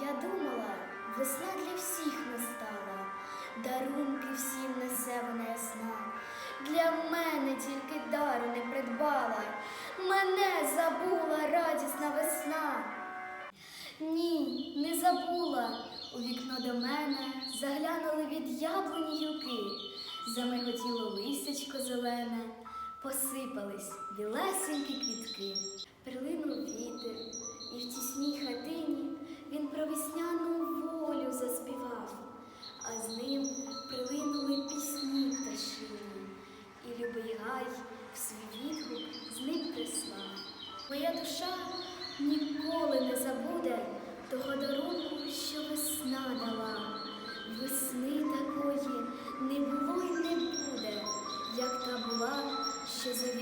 Я думала, весна для всіх настала, дарунки всім несе вона ясна. Для мене тільки дару не придбала, мене забула радісна весна. Ні, не забула. У вікно до мене заглянули від яблуні гілки, замиготіло листячко зелене, посипались білесенькі квітки. заспівав, а з ним прилинули пісні пташині, і любий гай в свій відгук з них прислав. Моя душа ніколи не забуде того дарунку, що весна дала. Весни такої не було й не буде, як та була, що за.